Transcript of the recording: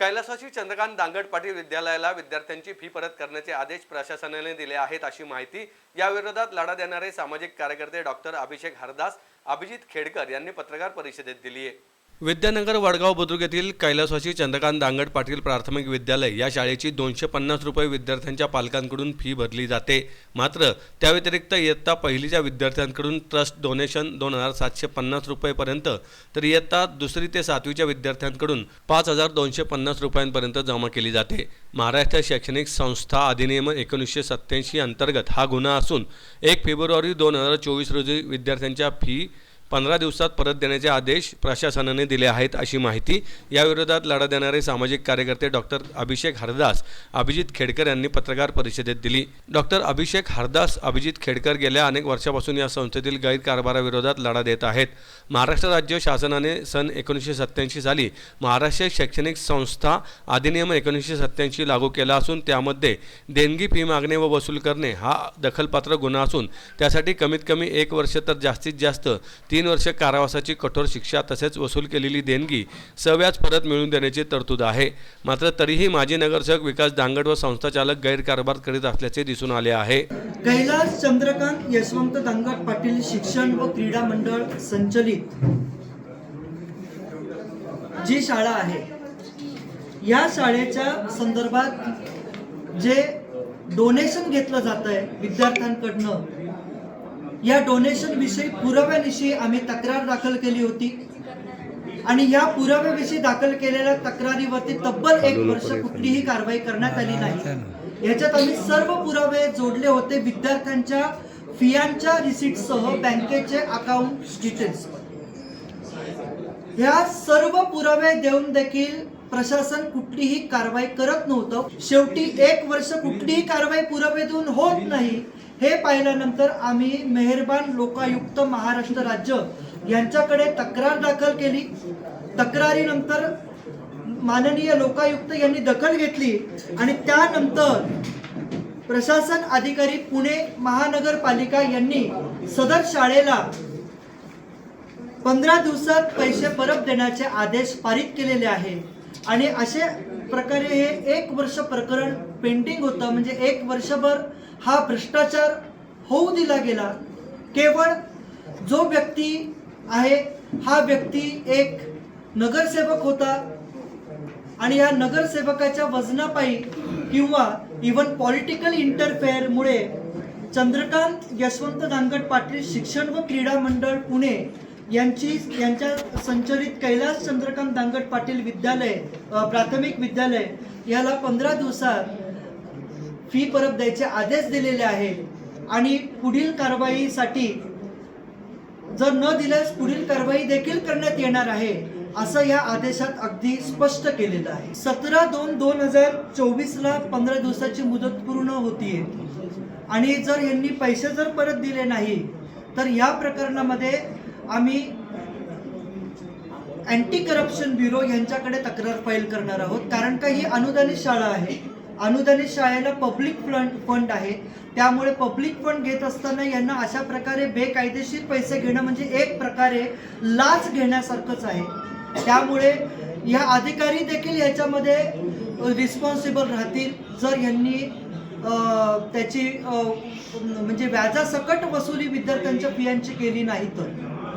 कैलासवासी चंद्रकांत दांगड पाटील विद्यालयाला विद्यार्थ्यांची फी परत करण्याचे आदेश प्रशासनाने दिले आहेत अशी माहिती याविरोधात लढा देणारे सामाजिक कार्यकर्ते डॉक्टर अभिषेक हरदास अभिजित खेडकर यांनी पत्रकार परिषदेत दिली आहे. विद्यानगर वडगाव बुद्रुक येथील कैलासवासी चंद्रकांत दांगड पाटील प्राथमिक विद्यालय या शाळेची दोनशे पन्नास रुपये विद्यार्थ्यांच्या पालकांकडून फी भरली जाते. मात्र त्या व्यतिरिक्त इयत्ता पहिलीच्या विद्यार्थ्यांकडून ट्रस्ट डोनेशन दोन हजार सातशे पन्नास रुपयेपर्यंत तर इयत्ता दुसरी ते सातवीच्या विद्यार्थ्यांकडून पाच हजार दोनशे पन्नास रुपयांपर्यंत जमा केली जाते. महाराष्ट्र शैक्षणिक संस्था अधिनियम एकोणीसशे सत्त्याऐंशी अंतर्गत हा गुन्हा असून एक फेब्रुवारी दोन हजार चोवीस रोजी विद्यार्थ्यांच्या फी पंधरा दिवसात परत देण्याचे आदेश प्रशासनाने दिले आहेत अशी माहिती याविरोधात लढा देणारे सामाजिक कार्यकर्ते डॉक्टर अभिषेक हरदास अभिजित खेडकर यांनी पत्रकार परिषदेत दिली. डॉक्टर अभिषेक हरदास अभिजित खेडकर गेल्या अनेक वर्षापासून या संस्थेतील गैरकारभाराविरोधात लढा देत आहेत. महाराष्ट्र राज्य शासनाने सन एकोणीसशे सत्त्याऐंशी साली महाराष्ट्र शैक्षणिक संस्था अधिनियम एकोणीसशे सत्त्याऐंशी लागू केला असून त्यामध्ये देणगी फी मागणे व वसूल करणे हा दखलपात्र गुन्हा असून त्यासाठी कमीत कमी एक वर्ष तर जास्तीत जास्त तीन तीन वर्ष कारावासाची कठोर शिक्षा तसेच वसूल केलेली देणगी सव्याज परत मिळवून देण्याची तरतूद आहे. मात्र तरीही माजी नगरसेवक विकास दांगड व संस्थाचालक गैरकारभार करीत असल्याचे दिसून आले आहे. कैलास चंद्रकांत यशवंत दांगड पाटील शिक्षण व क्रीडा मंडळ संचलित. जी शाळा आहे. या शाळेच्या संदर्भात जे डोनेशन घेतलं जात आहे विद्यार्थ्यांकडनं या डोनेशन विषयी पुराव्याविषयी आम्ही तक्रार दाखल केली होती. आणि या पुराव्याविषयी दाखल केलेल्या तक्रारीवरती तब्बल एक वर्ष कुठलीही कारवाई करण्यात आली नाही. याच्यात आम्ही सर्व पुरावे जोडले होते विद्यार्थ्यांच्या फियांच्या रिसिटसह बँकेचे अकाउंट डिटेल्स ह्या सर्व पुरावे देऊन देखील प्रशासन कुठलीही कारवाई करत नव्हतं. शेवटी एक वर्ष कुठलीही कारवाई पुरावे देऊन होत नाही. हे पाहिल्यानंतर आम्ही मेहरबान लोकायुक्त महाराष्ट्र राज्य यांच्याकडे तक्रार दाखल केली. तक्रारीनंतर माननीय लोकायुक्त यांनी दखल घेतली आणि त्यानंतर प्रशासन अधिकारी पुणे महानगरपालिका यांनी सदर शाळेला पंधरा दिवसात पैसे परत देण्याचे आदेश पारित केलेले आहे. आणि असे प्रकारे हे एक वर्ष प्रकरण पेंडिंग होतं. म्हणजे एक वर्षभर हा भ्रष्टाचार होऊ दिला गेला. केवळ जो व्यक्ती आहे हा व्यक्ती एक नगरसेवक होता आणि या नगरसेवकाच्या वजनापायी किंवा इवन पॉलिटिकल इंटरफेअरमुळे चंद्रकांत यशवंत दांगट पाटील शिक्षण व क्रीडा मंडळ पुणे यांची यांच्या संचलित कैलास चंद्रकांत दांगट पाटील विद्यालय प्राथमिक विद्यालय याला पंधरा दिवसात फी परत द्यायचे आदेश दिलेले आहे आणि पुढील कारवाईसाठी जर न दिल्यास पुढील कारवाई देखील करण्यात येणार आहे असं या आदेशात अगदी स्पष्ट केलेलं आहे. सतरा दोन दोन हजार चोवीसला पंधरा दिवसाची मुदत पूर्ण होतीये. आणि जर यांनी पैसे जर परत दिले नाही तर या प्रकरणामध्ये आम्ही अँटी करप्शन ब्युरो यांच्याकडे तक्रार फाईल करणार आहोत. कारण का ही अनुदानित शाळा आहे? अनुदानित शाळेला पब्लिक फंड फंड आहे. त्यामुळे पब्लिक फंड घेत असताना यांना अशा प्रकारे बेकायदेशीर पैसे घेणं म्हणजे एक प्रकारे लाच घेण्यासारखंच आहे. त्यामुळे या अधिकारी देखील याच्यामध्ये रिस्पॉन्सिबल राहतील. जर यांनी त्याची म्हणजे व्याजासकट वसुली विद्यार्थ्यांच्या फियांची केली नाही तर.